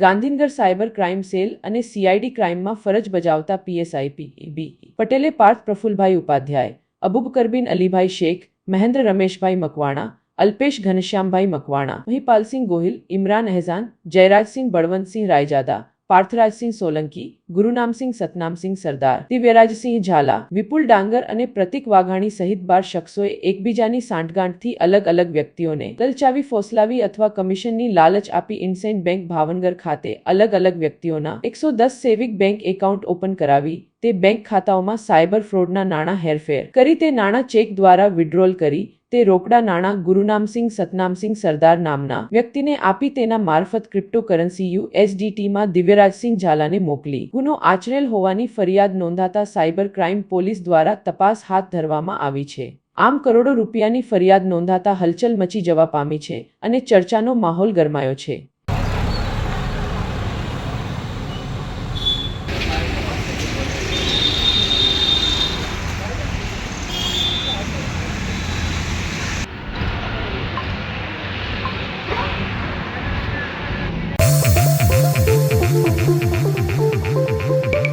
Gandhinagar cyber crime cell અને CID ક્રાઇમમાં ફરજ બજાવતા પીએસઆઈ પી બી પટેલે પાર્થ પ્રફુલભાઈ ઉપાધ્યાય અબુબ કરબીન અલીભાઈ શેખ, મહેન્દ્ર રમેશભાઈ મકવાણા, અલ્પેશ ઘનશ્યામભાઈ મકવાણા, મહિપાલસિંહ ગોહિલ, ઇમરાન અહેઝાન, જયરાજસિંહ બળવંતસિંહ રાયજાદા, પાર્થરાજસિંહ સોલંકી ગુરુનામસિંહ સતનામસિંહ સરદાર, દિવ્યરાજસિંહ ઝાલા, વિપુલ ડાંગર અને પ્રતિક વાઘાણી સહિત બાર શખ્સોએ એકબીજાની સાંઠગાંઠથી અલગ અલગ વ્યક્તિઓને લલચાવી ફોસલાવી અથવા કમિશનની લાલચ આપી ઇન્સેન્ટ બેંક ભાવનગર ખાતે અલગ અલગ વ્યક્તિઓના એકસો દસ સેવિક બેંક એકાઉન્ટ ઓપન કરાવી, તે બેંક ખાતાઓમાં સાયબર ફ્રોડના નાણાં હેરફેર કરી, તે નાણાં ચેક દ્વારા વિડ્રોલ કરી, તે રોકડા નાણાં ગુરુનામસિંહ સતનામસિંહ સરદાર નામના વ્યક્તિને આપી, તેના મારફત ક્રિપ્ટોકરન્સી યુએસડીટીમાં દિવ્યરાજસિંહ ઝાલાને મોકલી. ગુનો આચરેલ હોવાની ફરિયાદ નોંધાતા સાયબર ક્રાઇમ પોલીસ દ્વારા તપાસ હાથ ધરવામાં આવી છે. આમ કરોડો રૂપિયાની ફરિયાદ નોંધાતા હલચલ મચી જવા પામી છે અને ચર્ચાનો માહોલ ગરમાયો છે.